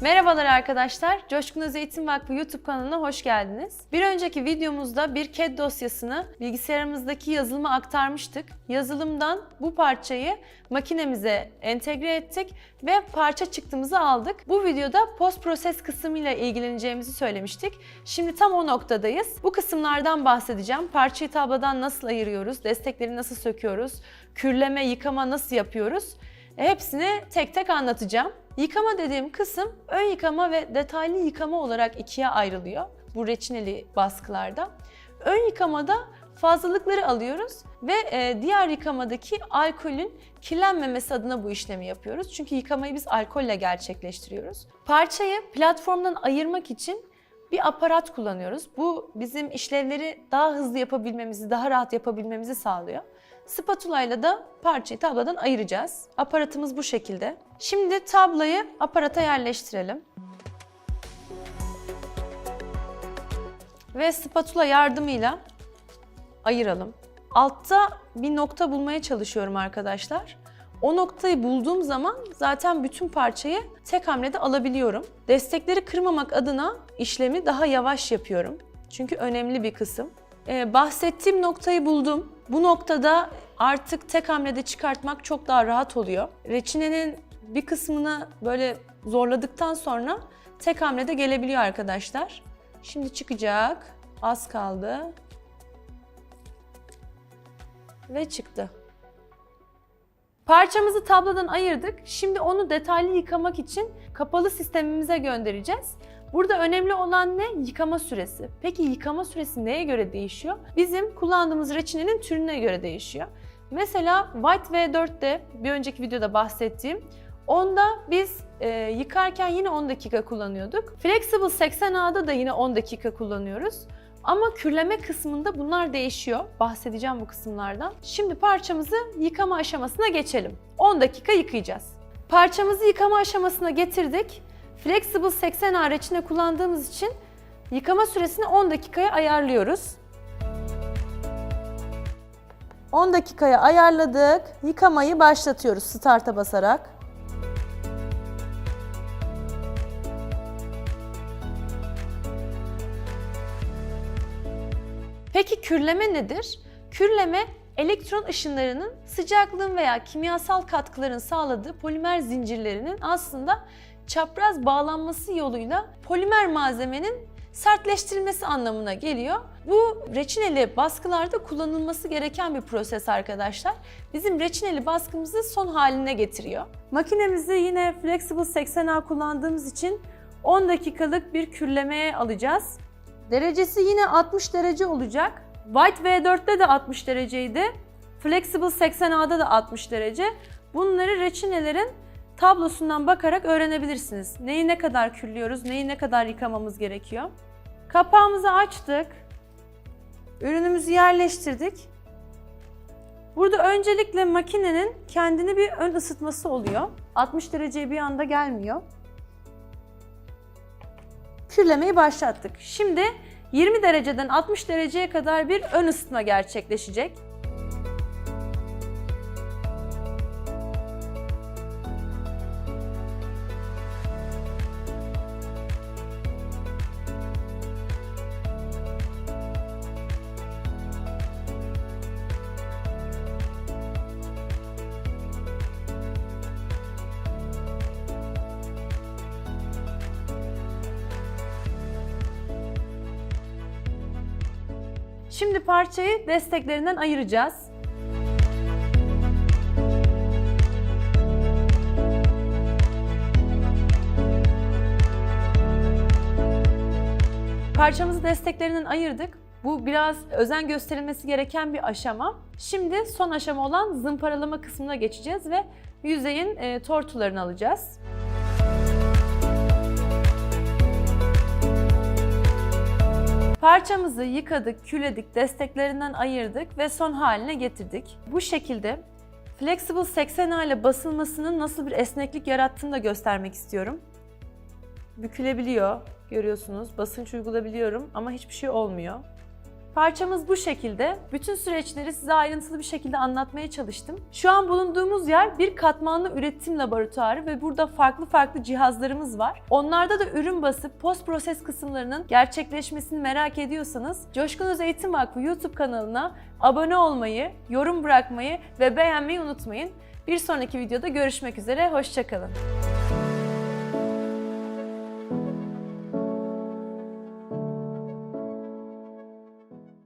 Merhabalar arkadaşlar, Coşkun Öz Eğitim Vakfı YouTube kanalına hoş geldiniz. Bir önceki videomuzda bir CAD dosyasını bilgisayarımızdaki yazılıma aktarmıştık. Yazılımdan bu parçayı makinemize entegre ettik ve parça çıktımızı aldık. Bu videoda post proses kısmıyla ilgileneceğimizi söylemiştik. Şimdi tam o noktadayız. Bu kısımlardan bahsedeceğim. Parçayı tablodan nasıl ayırıyoruz, destekleri nasıl söküyoruz, kürleme, yıkama nasıl yapıyoruz? Hepsini tek tek anlatacağım. Yıkama dediğim kısım ön yıkama ve detaylı yıkama olarak ikiye ayrılıyor bu reçineli baskılarda. Ön yıkamada fazlalıkları alıyoruz ve e, diğer yıkamadaki alkolün kirlenmemesi adına bu işlemi yapıyoruz. Çünkü yıkamayı biz alkolle gerçekleştiriyoruz. Parçayı platformdan ayırmak için bir aparat kullanıyoruz. Bu bizim işlevleri daha hızlı yapabilmemizi, daha rahat yapabilmemizi sağlıyor. Spatula ile de parçayı tablodan ayıracağız. Aparatımız bu şekilde. Şimdi tablayı aparata yerleştirelim. Ve spatula yardımıyla ayıralım. Altta bir nokta bulmaya çalışıyorum arkadaşlar. O noktayı bulduğum zaman zaten bütün parçayı tek hamlede alabiliyorum. Destekleri kırmamak adına işlemi daha yavaş yapıyorum. Çünkü önemli bir kısım. Ee, bahsettiğim noktayı buldum. Bu noktada artık tek hamlede çıkartmak çok daha rahat oluyor. Reçinenin bir kısmını böyle zorladıktan sonra tek hamlede gelebiliyor arkadaşlar. Şimdi çıkacak. Az kaldı. Ve çıktı. Parçamızı tablodan ayırdık. Şimdi onu detaylı yıkamak için kapalı sistemimize göndereceğiz. Burada önemli olan ne? Yıkama süresi. Peki yıkama süresi neye göre değişiyor? Bizim kullandığımız reçinenin türüne göre değişiyor. Mesela White V4'te bir önceki videoda bahsettiğim Onda biz e, yıkarken yine 10 dakika kullanıyorduk. Flexible 80A'da da yine 10 dakika kullanıyoruz. Ama kürleme kısmında bunlar değişiyor. Bahsedeceğim bu kısımlardan. Şimdi parçamızı yıkama aşamasına geçelim. 10 dakika yıkayacağız. Parçamızı yıkama aşamasına getirdik. Flexible 80A reçine kullandığımız için yıkama süresini 10 dakikaya ayarlıyoruz. 10 dakikaya ayarladık. Yıkamayı başlatıyoruz start'a basarak. Peki kürleme nedir? Kürleme elektron ışınlarının sıcaklığın veya kimyasal katkıların sağladığı polimer zincirlerinin aslında çapraz bağlanması yoluyla polimer malzemenin sertleştirilmesi anlamına geliyor. Bu reçineli baskılarda kullanılması gereken bir proses arkadaşlar. Bizim reçineli baskımızı son haline getiriyor. Makinemizi yine Flexible 80A kullandığımız için 10 dakikalık bir kürlemeye alacağız. Derecesi yine 60 derece olacak. White V4'te de 60 dereceydi. Flexible 80A'da da 60 derece. Bunları reçinelerin tablosundan bakarak öğrenebilirsiniz. Neyi ne kadar kürlüyoruz, neyi ne kadar yıkamamız gerekiyor. Kapağımızı açtık. Ürünümüzü yerleştirdik. Burada öncelikle makinenin kendini bir ön ısıtması oluyor. 60 dereceye bir anda gelmiyor. Kürlemeyi başlattık. Şimdi 20 dereceden 60 dereceye kadar bir ön ısıtma gerçekleşecek. Şimdi parçayı desteklerinden ayıracağız. Parçamızı desteklerinden ayırdık. Bu biraz özen gösterilmesi gereken bir aşama. Şimdi son aşama olan zımparalama kısmına geçeceğiz ve yüzeyin e, tortularını alacağız. Parçamızı yıkadık, küledik, desteklerinden ayırdık ve son haline getirdik. Bu şekilde Flexible 80A ile basılmasının nasıl bir esneklik yarattığını da göstermek istiyorum. Bükülebiliyor, görüyorsunuz. Basınç uygulayabiliyorum ama hiçbir şey olmuyor. Parçamız bu şekilde. Bütün süreçleri size ayrıntılı bir şekilde anlatmaya çalıştım. Şu an bulunduğumuz yer bir katmanlı üretim laboratuvarı ve burada farklı farklı cihazlarımız var. Onlarda da ürün basıp post proses kısımlarının gerçekleşmesini merak ediyorsanız Coşkun Öz Eğitim Vakfı YouTube kanalına abone olmayı, yorum bırakmayı ve beğenmeyi unutmayın. Bir sonraki videoda görüşmek üzere, hoşçakalın.